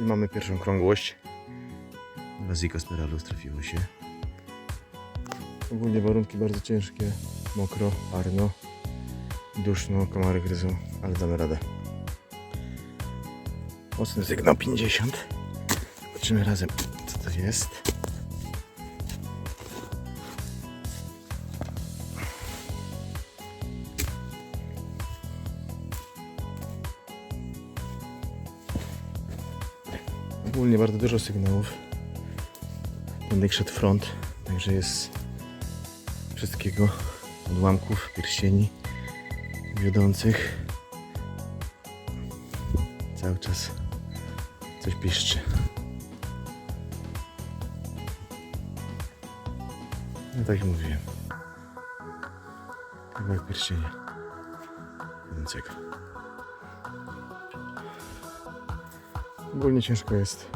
I mamy pierwszą krągłość. Dwa Zikospiralus trafiło się. Ogólnie warunki bardzo ciężkie. Mokro, parno, duszno, komary gryzą, ale damy radę. Mocny sygnał 50. Zobaczymy razem, co to jest. Ogólnie bardzo dużo sygnałów. Będę szedł front, także jest wszystkiego. Odłamków, pierścieni wiodących. Cały czas coś piszczy. No tak jak mówiłem. Kawałek pierścienia wiodącego. Ogólnie ciężko jest.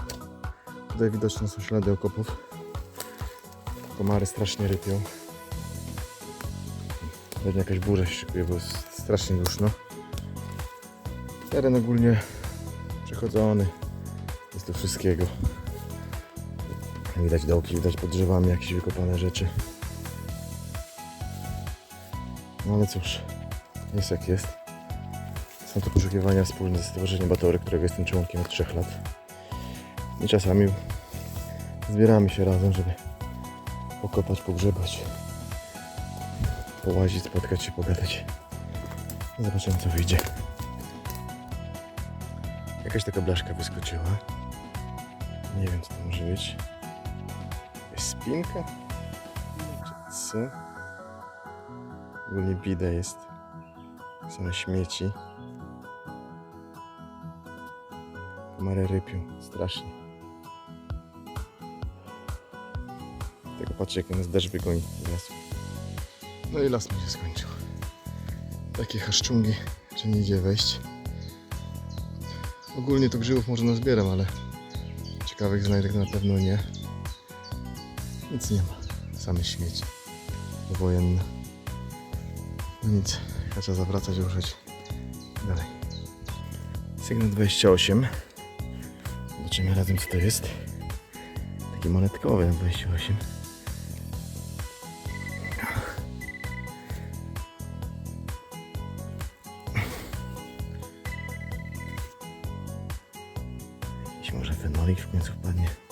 Tutaj widoczne są ślady okopów. Komary strasznie rypią. Pewnie jakaś burza się bo jest strasznie duszno. Teren ogólnie przechodzony. Jest tu wszystkiego. Widać dołki, widać pod drzewami jakieś wykopane rzeczy. No ale cóż, jest jak jest. Są to poszukiwania wspólne ze Stowarzyszeniem Batory, którego jestem członkiem od 3 lat. I czasami zbieramy się razem, żeby pokopać, pogrzebać, połazić, spotkać się, pogadać. Zobaczymy co wyjdzie. Jakaś taka blaszka wyskoczyła. Nie wiem co to może być. Jest spinka? Czy co? Ogólnie bida jest. Same śmieci. Komary rypią, strasznie. Patrzę jak nas deszcz wygoni z lasu. No i las mi się skończył. Takie haszczungi, że nie idzie wejść. Ogólnie to grzybów może nazbieram, ale ciekawych znajdek na pewno nie. Nic nie ma. Same śmieci. Wojenne. No nic, trzeba zawracać i ruszać dalej. Sygnał 28. Zobaczymy razem co to jest. Taki monetkowy na 28. fenolik w końcu wpadnie.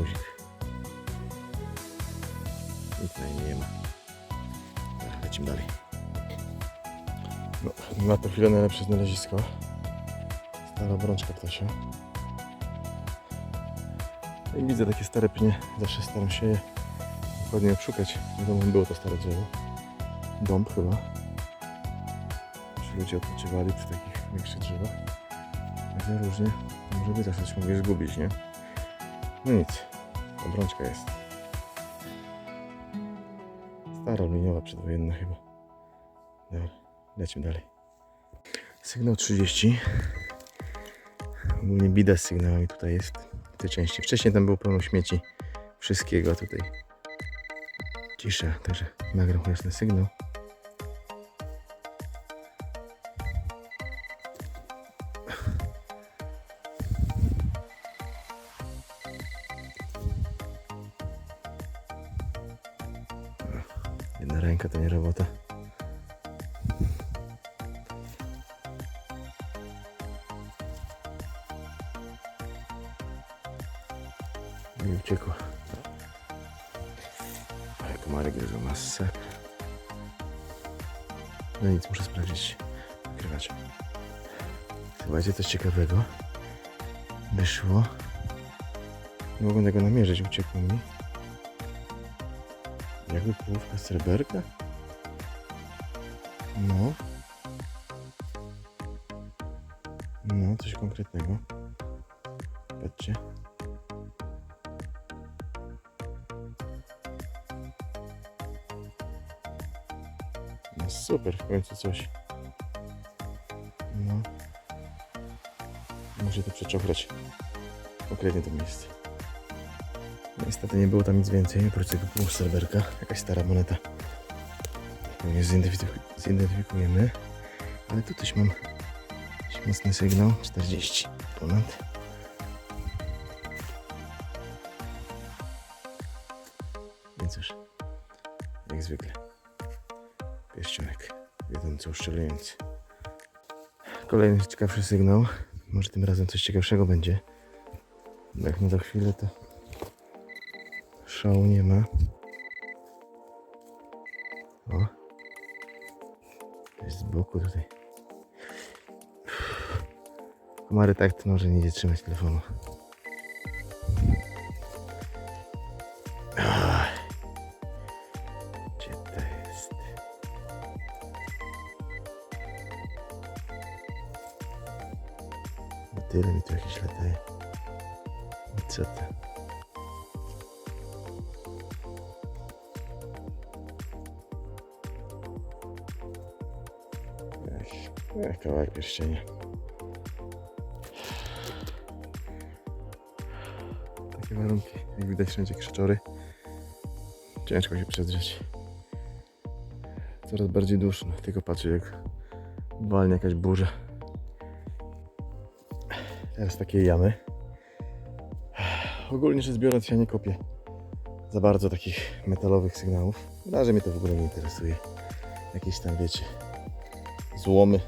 Guzik. Nic na nie ma. Dobra, lecimy dalej. No, na to chwilę najlepsze znalezisko. Stara obrączka ptasia. I widzę takie stare pnie, zawsze staram się je dokładnie obszukać. Wiadomo, było to stare drzewo. Dąb chyba. Czy ludzie odpoczywali przy takich większych drzewach. Różnie. Może by też coś mogli zgubić, nie? No nic. Obrączka jest. Stara aluminiowa przedwojenna chyba. Dobra, lecimy dalej. Sygnał 30. Ogólnie bida z sygnałami tutaj jest w tej części. Wcześniej tam było pełno śmieci. Wszystkiego tutaj. Cisza, także nagram jasny sygnał. Nic, muszę sprawdzić. Nagrywać. Słuchajcie, coś ciekawego. Wyszło. Nie mogłem tego namierzyć, uciekło mi. Jakby połówka sreberka? No. No, coś konkretnego. Patrzcie. Super, w końcu coś. No. Muszę to przeczochrać. Konkretnie to miejsce. No, Niestety nie było tam nic więcej, oprócz tego pół serwerka. Jakaś stara moneta. Nie zidentyfiku- zidentyfikujemy. Ale tu też mam mocny sygnał. 40 ponad. Więc już, jak zwykle, wiodący, uszczelniający. Kolejny ciekawszy sygnał. Może tym razem coś ciekawszego będzie. Jak na za chwilę to szału nie ma. O. Jest z boku tutaj. Komary tak to może nie idzie trzymać telefonu. Tyle mi tu jakieś lataje. I Co to? Kawałek pierścienia. Takie warunki, jak widać wszędzie krzyczory. Ciężko się przedrzeć. Coraz bardziej duszno, tylko patrzę jak walnie jakaś burza. Teraz takie jamy. Ogólnie rzecz biorąc ja nie kopię za bardzo takich metalowych sygnałów. Na razie mnie to w ogóle nie interesuje. Jakieś tam wiecie złomy.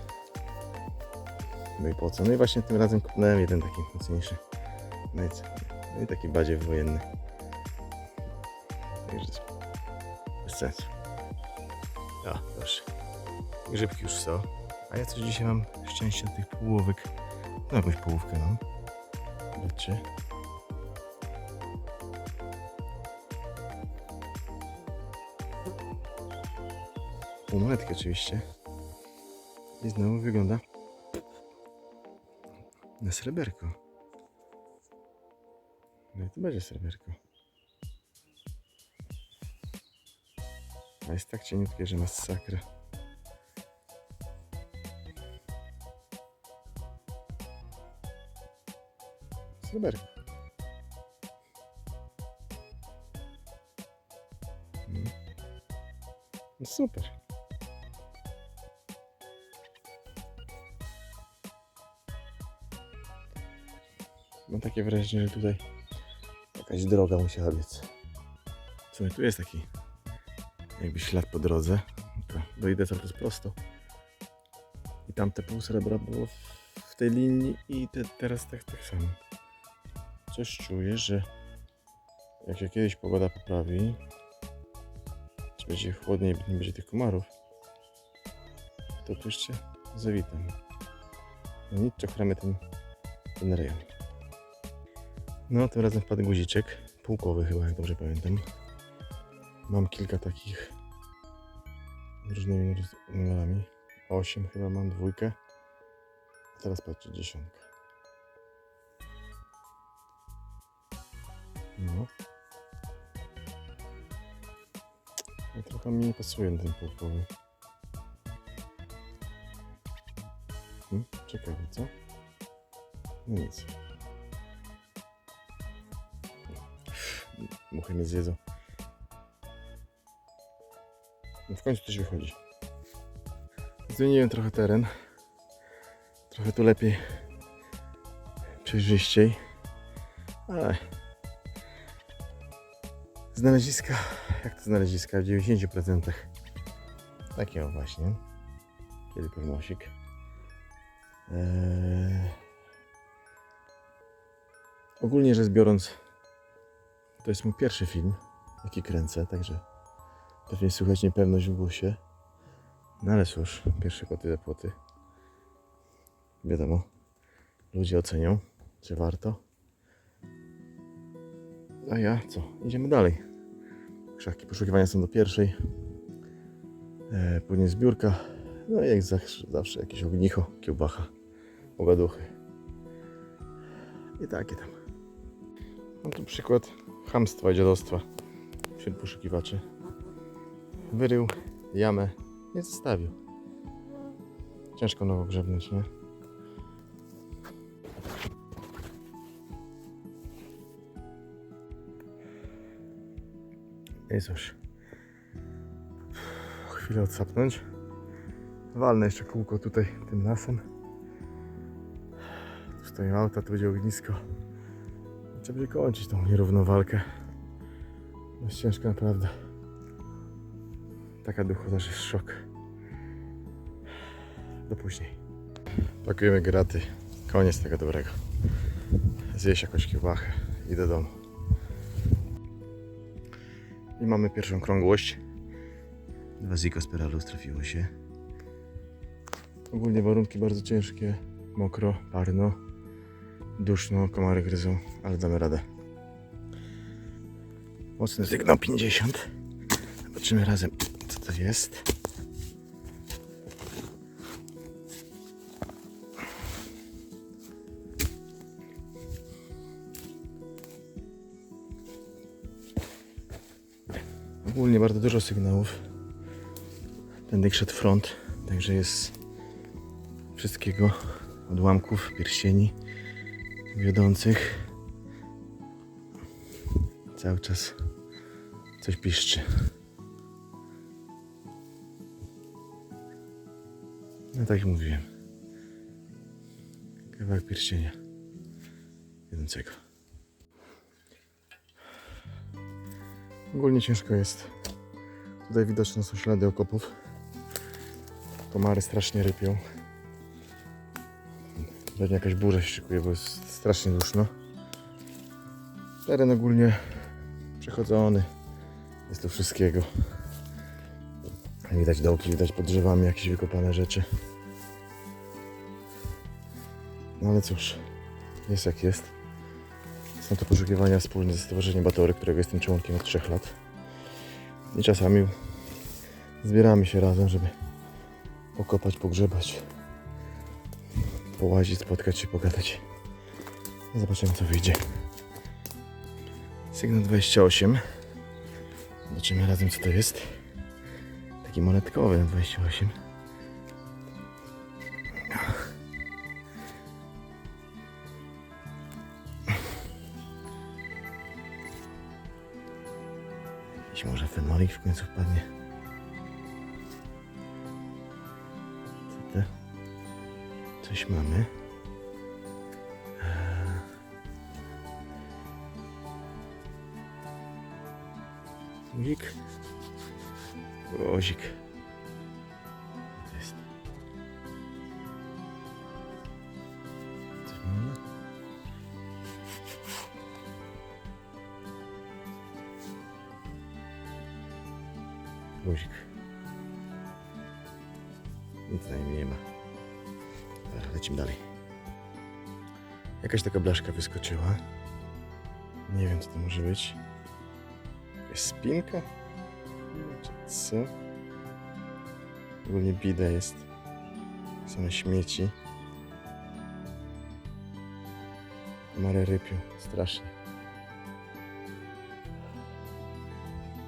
No i po co? No i właśnie tym razem kupnąłem jeden taki mocniejszy. No i co? No i taki badziew wojenny. Także bez sensu. O, proszę. Grzybki już są. A ja coś dzisiaj mam szczęście tych połówek. No jakąś połówkę mam. Zobaczcie. Półmonetki oczywiście. I znowu wygląda na sreberko. No i tu będzie sreberko. A jest tak cieniutkie, że masakra. Sreberko. Mm. Super. Mam takie wrażenie, że tutaj jakaś droga musiała być. Słuchaj, tu jest taki jakby ślad po drodze. Dojdę cały czas prosto. I tamte pół srebra było w- w tej linii i te, teraz tak, tak samo. Coś czuję, że jak się kiedyś pogoda poprawi, czy będzie chłodniej, nie będzie tych komarów, to tu jeszcze zawitam. No nic, czochramy ten, ten rejon. No, tym razem wpadł guziczek. Półkowy chyba, jak dobrze pamiętam. Mam kilka takich różnymi numerami. Osiem chyba mam, dwójkę. A teraz patrzę, dziesiątka. No. no trochę mi nie pasuje ten półkowy. Hmm, ciekawe, co? No nic. Muchy mnie zjedzą. No w końcu coś wychodzi. Zmieniłem trochę teren. Trochę tu lepiej. Przejrzyściej. Ale znaleziska, jak to znaleziska w 90%. Takie o właśnie. Kiedy pewnosik. Eee... Ogólnie rzecz biorąc, to jest mój pierwszy film, jaki kręcę, także pewnie słychać niepewność w głosie. No ale cóż, pierwsze koty za płoty. Wiadomo, ludzie ocenią, czy warto. A ja co? Idziemy dalej. Krzaki poszukiwania są do pierwszej. E, później zbiórka. No i jak zawsze, zawsze jakieś ognicho, kiełbacha, pogaduchy. I takie tam. No to przykład chamstwa i dziadostwa wśród poszukiwaczy. Wyrył jamę, nie zostawił. Ciężko nowo grzebnąć, nie? I. Chwilę odsapnąć. Walnę jeszcze kółko tutaj tym lasem. Tu stoją auta, tu będzie ognisko. Trzeba będzie kończyć tą nierówną walkę. Jest ciężko naprawdę. Taka duchu też jest szok. Do później. Pakujemy graty. Koniec tego dobrego. Zjeść jakąś kiełbachę i do domu. I mamy pierwszą krągłość. Dwa Zico Spiralus trafiło się. Ogólnie warunki bardzo ciężkie. Mokro, parno, duszno, komary gryzą, ale damy radę. Mocny sygnał 50. Zobaczymy razem, co to jest. Ogólnie bardzo dużo sygnałów. Tędy szedł front, także jest wszystkiego. Odłamków, pierścieni wiodących. Cały czas coś piszczy. No tak jak mówiłem. Kawałek pierścienia wiodącego. Ogólnie ciężko jest. Tutaj widoczne są ślady okopów. Komary strasznie rypią. Pewnie jakaś burza się szykuje, bo jest strasznie duszno. Teren ogólnie przechodzony. Jest tu wszystkiego. Widać dołki, widać pod drzewami jakieś wykopane rzeczy. No ale cóż, jest jak jest. Są to poszukiwania wspólne ze Stowarzyszeniem Batory, którego jestem członkiem od 3 lat. I czasami zbieramy się razem, żeby pokopać, pogrzebać, połazić, spotkać się, pogadać. Zobaczymy co wyjdzie. Sygnał 28. Zobaczymy razem co to jest. Taki monetkowy na 28. fenolik w końcu wpadnie. Co to? Coś mamy. Guzik. Guzik. Jakaś taka blaszka wyskoczyła. Nie wiem co to może być. Jakaś spinka? Czy co? Ogólnie bida jest. Same śmieci. Mare rypią. Strasznie.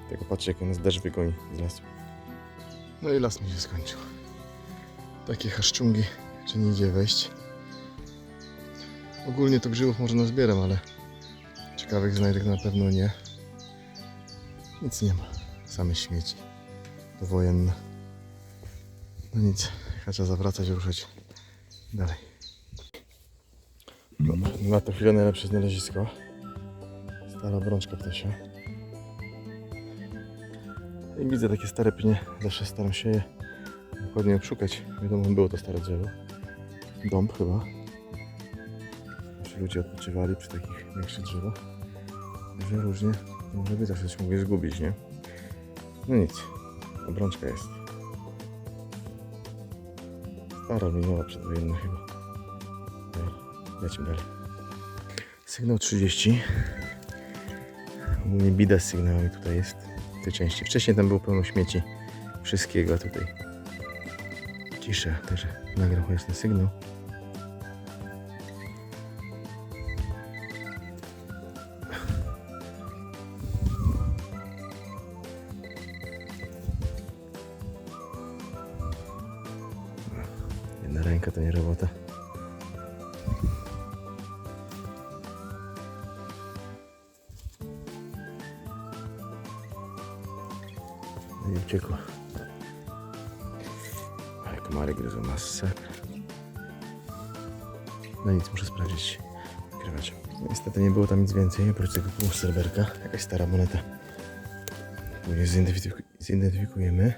Tego patrzę jak nas deszcz wygoni z lasu. No i las mi się skończył. Takie haszczungi, że nie idzie wejść. Ogólnie to grzybów może nazbieram, ale ciekawych znajdek na pewno nie. Nic nie ma. Same śmieci. Powojenne. No nic. Trzeba zawracać, ruszać dalej. Na to chwilę najlepsze znalezisko. Stara brączka ptasia. I widzę takie stare pnie. Zawsze staram się je dokładnie obszukać. Wiadomo, było to stare drzewo. Dąb chyba. Ludzie odpoczywali przy takich większych drzewach. Także różnie. Może być, zawsze coś mogę zgubić, nie? No nic. Obrączka jest. Stara minęła przedwojenna chyba. Lecimy dalej. Sygnał 30. Ogólnie bida z sygnałami tutaj jest. W tej części. Wcześniej tam było pełno śmieci. Wszystkiego, tutaj cisza. Także chociaż ten sygnał. Więcej, oprócz tego pół serwerka. Jakaś stara moneta. Później zidentyfiku- zidentyfikujemy.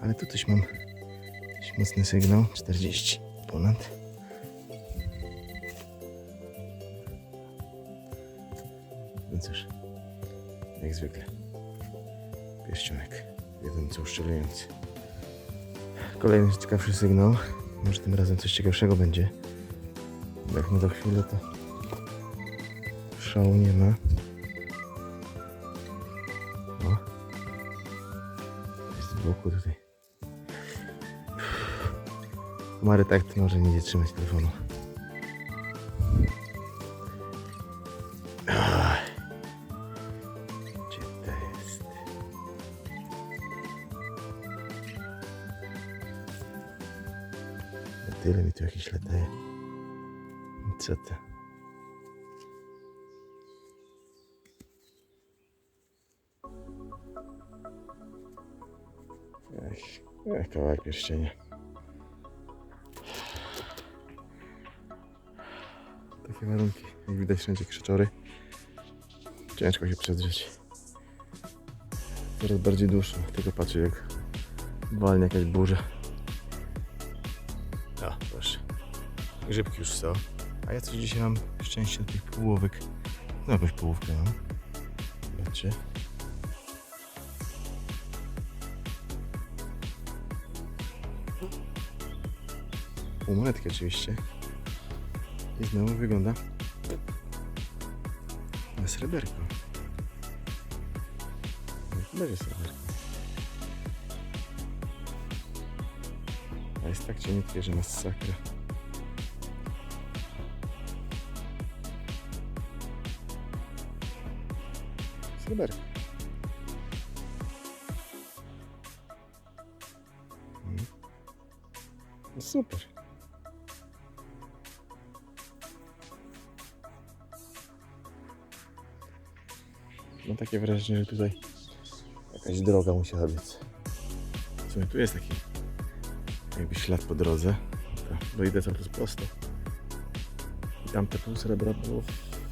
Ale tu coś mam. Jakiś mocny sygnał. 40 ponad. No cóż, jak zwykle. Pierścionek. Jeden co uszczelniający. Kolejny ciekawszy sygnał. Może tym razem coś ciekawszego będzie. Jak na za chwilę to szału nie ma. O. Jest z boku tutaj. Komary tak to może nie będzie trzymać telefonu. Gdzie to jest? Na tyle mi tu jakieś lataje. Co to? Ech, kawałek pierścienia. Takie warunki, jak widać wszędzie krzyczory. Ciężko się przedrzeć. Coraz bardziej dłuższe, tylko patrzę jak walnie jakaś burza. O, proszę. Grzybki już są. A ja coś dzisiaj mam szczęście do tych połówek. No jakąś połówkę mam. Zobaczcie. Pół monetki oczywiście. I znowu wygląda na sreberko. No, Będzie sreberko. A jest tak cienkie, że masakra. Sreberko. Mhm. No super. Mam takie wrażenie, że tutaj jakaś droga musiała być. W sumie tu jest taki jakby ślad po drodze. To dojdę cały czas prosto. I tamte pół srebra było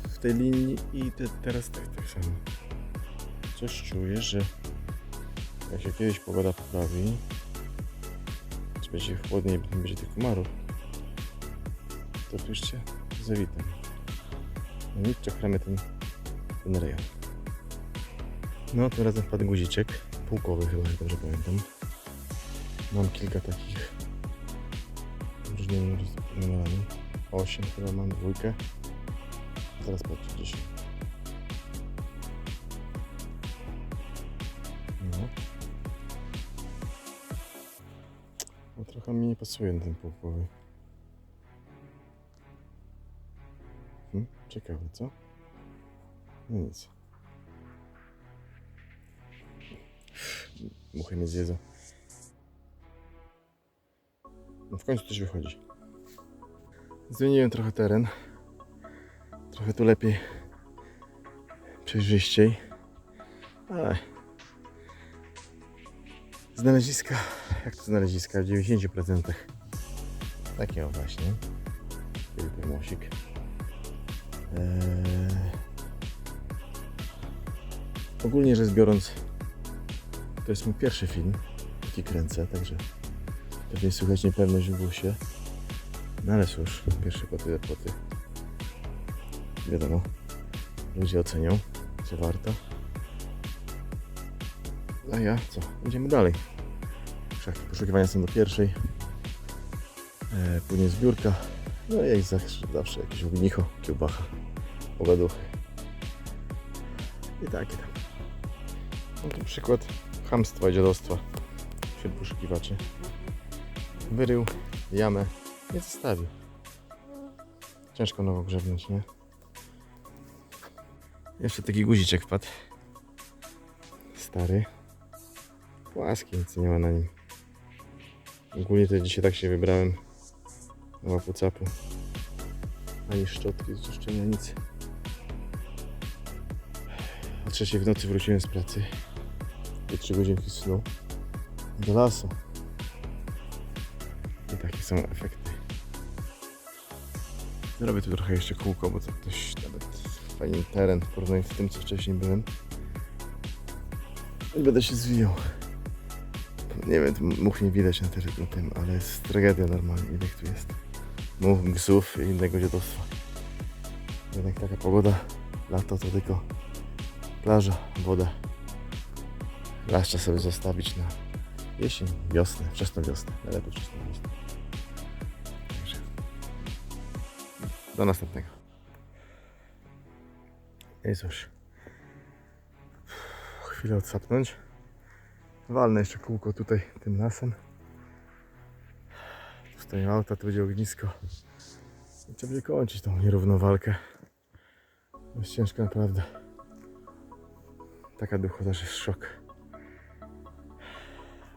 w- tej linii i te, teraz tak, tak samo. Coś czuję, że jak się kiedyś pogoda poprawi, czy będzie chłodniej, nie będzie tych komarów, to jeszcze zawitam. No i czekamy ten, ten rejon. No, tym razem wpadł guziczek, półkowy chyba, jak dobrze pamiętam. Mam kilka takich różnymi numerami. 8 chyba mam, dwójkę. Zaraz patrzę, 10. No. no. trochę mi nie pasuje ten półkowy. Hmm, ciekawe, co? No nic. Muchy mnie zjedzą. No w końcu coś wychodzi. Zmieniłem trochę teren. Trochę tu lepiej. Przejrzyściej. Ale... Znaleziska. Jak to znaleziska? W 90%. Takie o właśnie. Wielki mosik. Eee... Ogólnie rzecz biorąc, to jest mój pierwszy film, jaki kręcę, także pewnie słychać niepewność w głosie. No ale cóż, pierwsze koty poty. Wiadomo, ludzie ocenią, czy warto. A ja co? Idziemy dalej. Szachty poszukiwania są do pierwszej. E, później zbiórka. No i jak zawsze, zawsze jakieś ognicho, kiełbacha, pogaduchy. I takie tam. No to przykład chamstwa i dziadostwa wśród poszukiwaczy. Wyrył jamę, nie zostawił. Ciężko nowo grzebnąć, nie? Jeszcze taki guziczek wpadł. Stary. Płaski, nic nie ma na nim. Ogólnie to dzisiaj tak się wybrałem, Nie ma pocapu. Ani szczotki z czyszczenia, nic. O trzeciej w nocy wróciłem z pracy. I trzy godzinki snu. Do lasu. I takie są efekty. Zrobię tu trochę jeszcze kółko, bo to dość nawet fajny teren w porównaniu z tym, co wcześniej byłem. I będę się zwijał. Nie wiem, much nie widać na, tym- ale jest tragedia normalnie, ich tu jest. Much, psów i innego dziadostwa. Jednak taka pogoda, lato to tylko plaża, woda. Las trzeba sobie zostawić na jesień, wiosnę, wczesną wiosnę. Najlepiej wczesną wiosnę. Do następnego. I. Chwilę odsapnąć. Walnę jeszcze kółko tutaj tym lasem. Tu stoją auta, tu będzie ognisko. I trzeba będzie kończyć tą nierówną walkę. Jest ciężko naprawdę. Taka duchowa, że jest szok.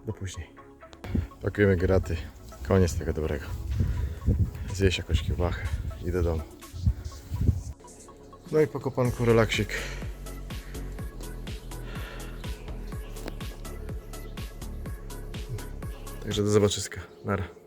Do później. Pakujemy graty. Koniec tego dobrego. Zjeść jakąś kiełbachę i do domu. No i po kopanku relaksik. Także do zobaczyska. Nara.